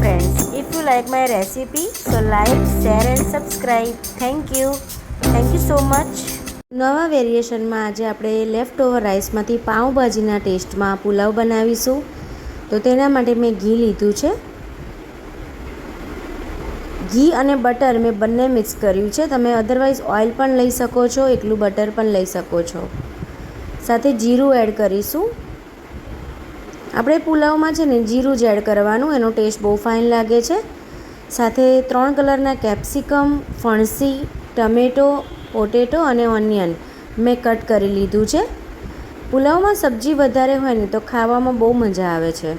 friends. If you like my recipe, so like, share and subscribe. Thank you. Thank you so much. નવા વેરિએશનમાં આજે આપણે left over રાઈસમાંથી પાઉંભાજીના ટેસ્ટમાં પુલાવ બનાવીશું તો તેના માટે મેં ઘી લીધું છે ઘી અને બટર મેં બંને મિક્સ કર્યું છે તમે અધરવાઇઝ ઓઇલ પણ લઈ શકો છો એકલું બટર પણ લઈ શકો છો સાથે જીરું એડ કરીશું આપણે પુલાવમાં છે ને જીરું જ એડ કરવાનું, એનો ટેસ્ટ બહુ ફાઇન લાગે છે. સાથે ત્રણ કલરના કેપ્સિકમ, ફણસી, ટમેટો, પોટેટો અને ઓનિયન મેં કટ કરી લીધું છે. પુલાવમાં સબ્જી વધારે હોય ને તો ખાવામાં બહુ મજા આવે છે.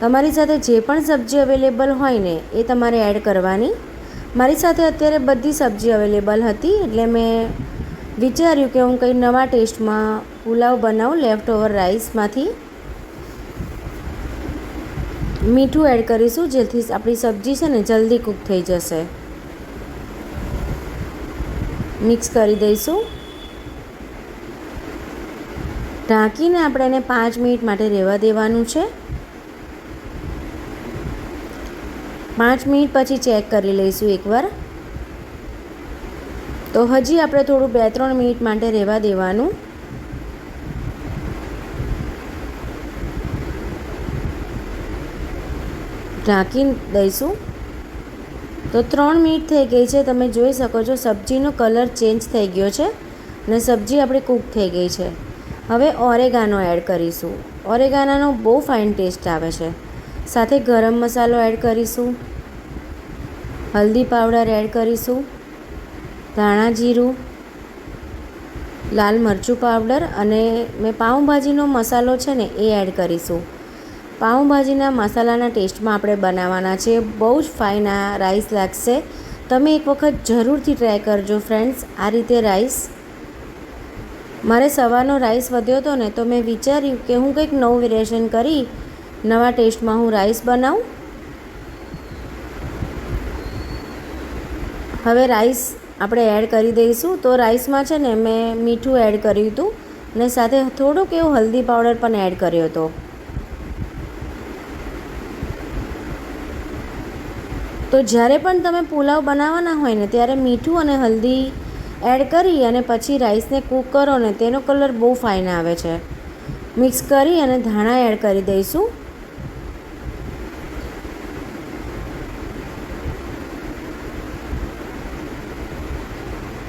તમારી સાથે જે પણ સબ્જી અવેલેબલ હોય ને એ તમારે એડ કરવાની. મારી સાથે અત્યારે બધી સબ્જી અવેલેબલ હતી, એટલે મેં વિચાર્યું કે હું કંઈ નવા ટેસ્ટમાં પુલાવ બનાવું, લેફ્ટ ઓવર રાઈસમાંથી. મીઠું એડ કરીશું, જેથી આપણી સબ્જી છે ને જલ્દી કૂક થઈ જશે. મિક્સ કરી દઈશું. ઢાંકીને આપણે એને પાંચ મિનિટ માટે રહેવા દેવાનું છે. પાંચ મિનિટ પછી ચેક કરી લઈશું એકવાર. તો હજી આપણે થોડું બે ત્રણ મિનિટ માટે રહેવા દેવાનું. ઢાંકી દઈશું. તો ત્રણ મિનિટ થઈ ગઈ છે. તમે જોઈ શકો છો, સબ્જીનો કલર ચેન્જ થઈ ગયો છે અને સબ્જી આપણી કૂક થઈ ગઈ છે. હવે ઓરેગાનો એડ કરીશું. ઓરેગાનાનો બહુ ફાઇન ટેસ્ટ આવે છે. સાથે ગરમ મસાલો એડ કરીશું. હલ્દી પાવડર એડ કરીશું. ધાણા જીરું, લાલ મરચું પાવડર અને મેં પાઉંભાજીનો મસાલો છે ને એ એડ કરીશું. પાઉંભાજીના મસાલાના ટેસ્ટમાં આપણે બનાવવાના છે બહુ જ ફાઇન આ રાઈસ લાગશે. તમે એક વખત જરૂરથી ટ્રાય કરજો ફ્રેન્ડ્સ આ રીતે રાઈસ મારે સવારનો રાઈસ વધ્યો હતો ને, તો મેં વિચાર્યું કે હું કંઈક નવું વેરિએશન કરી, નવા ટેસ્ટમાં હું રાઈસ બનાવું. હવે રાઈસ આપણે એડ કરી દઈશું. તો રાઈસમાં છે ને, મેં મીઠું એડ કર્યું હતું ને, સાથે થોડુંક એવું હલ્દી પાવડર પણ એડ કર્યો હતો. તો જ્યારે પણ તમે પુલાવ બનાવવાના હોય ને, ત્યારે મીઠું અને હલ્દી એડ કરી અને પછી રાઈસને કૂક કરો ને, તેનો કલર બહુ ફાઇન આવે છે. મિક્સ કરી અને ધાણા એડ કરી દઈશું.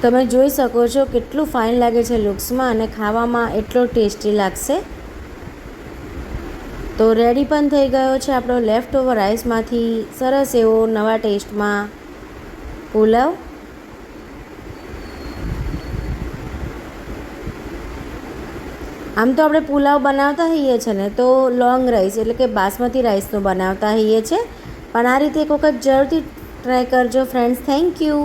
તમે જોઈ શકો છો કેટલું ફાઇન લાગે છે લુક્સમાં અને ખાવામાં એટલો ટેસ્ટી લાગશે. તો રેડી પણ થઈ ગયો છે આપણો લેફ્ટ ઓવર રાઈસમાંથી સરસ એવો નવા ટેસ્ટમાં પુલાવ. આમ તો આપણે પુલાવ બનાવતા હોઈએ છીએ ને, તો લોંગ રાઈસ એટલે કે બાસમતી રાઈસનું બનાવતા હોઈએ છીએ પણ આ રીતે એક વખત જરૂરથી ટ્રાય કરજો ફ્રેન્ડ્સ થેન્ક યુ